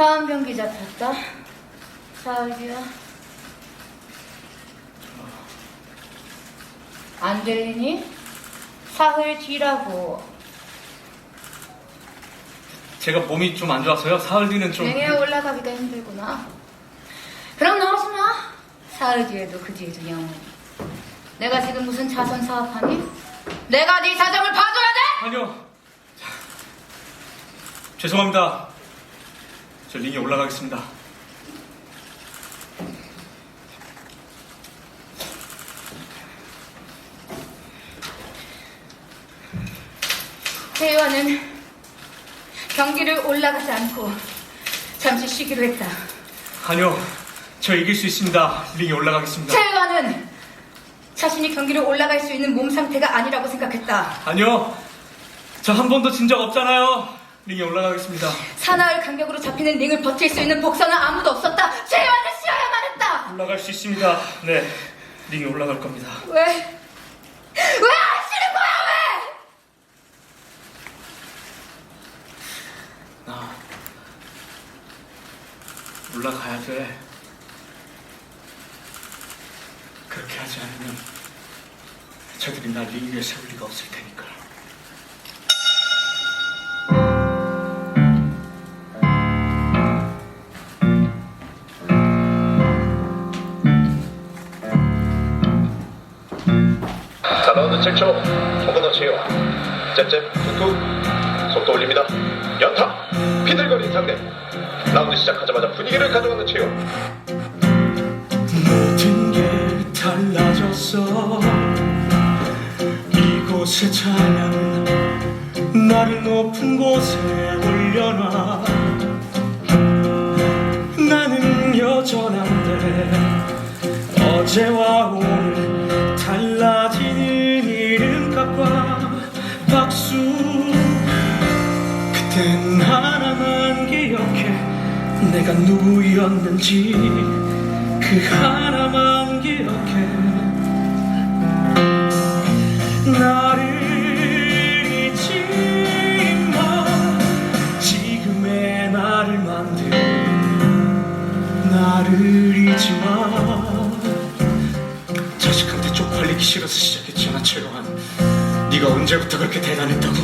다음 경기 잡혔다. 사흘이야. 안 들리니? 사흘 뒤라고. 제가 몸이 좀 안 좋아서요. 사흘 뒤는 좀. 냉에 올라가기가 힘들구나. 그럼 나오지 마. 사흘 뒤에도 그 뒤에도 영원히. 내가 지금 무슨 자선 사업하니? 내가 네 사정을 봐줘야 돼? 아니요. 자, 죄송합니다. 저 링에 올라가겠습니다. 대화는 경기를 올라가지 않고 잠시 쉬기로 했다. 아니요. 저 이길 수 있습니다. 링에 올라가겠습니다. 태화는 자신이 경기를 올라갈 수 있는 몸 상태가 아니라고 생각했다. 아니요. 저 한 번도 진 적 없잖아요. 링에 올라가겠습니다. 사나흘 간격으로 잡히는 링을 버틸 수 있는 복서는 아무도 없었다. 태화는 쉬어야만 했다. 올라갈 수 있습니다. 네. 링에 올라갈 겁니다. 왜? 왜안 쉬는 거야 왜? 나 올라가야 돼. 그렇게 하지 않으면 저들이 날링 위에 세울 리가 없을 테니까. 자, 라운드 7초. 홍건호 치유. 잽잽, 툭툭. 속도 올립니다. 연타. 피들거린 상대. 라운드 시작하자마자 분위기를 가져가는 치유. 모든 게 달라졌어 이곳의 찬양은 나를 높은 곳에 올려놔 나는 여전한데 어제와 오늘 수 그땐 하나만 기억해. 내가 누구였는지 그 하나만 기억해. 나를 잊지 마 지금의 나를 만든 나를 잊지 마. 자식한테 쪽팔리기 싫어서 시작했잖아 최강한 네가 언제부터 그렇게 대단했다고?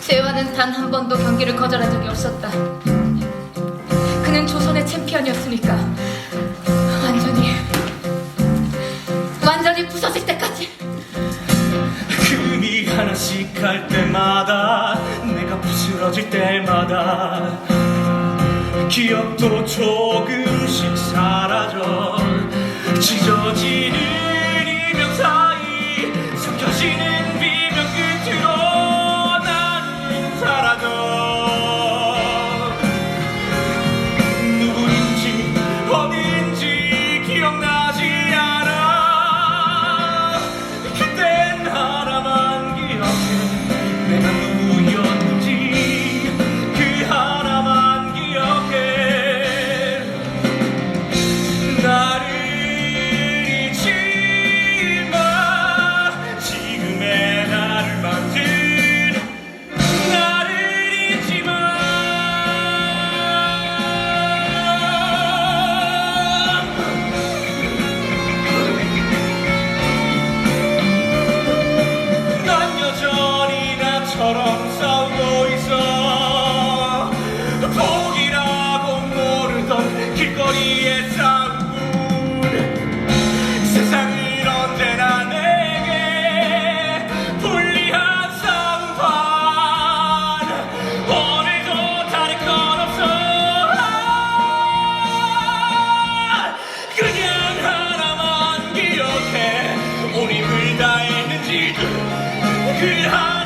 재화는 단 한 번도 경기를 거절한 적이 없었다. 그는 조선의 챔피언이었으니까. 완전히 완전히 부서질 때까지. 금이 하나씩 갈 때마다 내가 부스러질 때마다. 기억도 조금씩 사라져 찢어지는 위의 썩물. 세상은 언제나 내게 불리한 상판 오늘도 다를 건 없어. 그냥 하나만 기억해. 온 힘을 다했는지 그 하나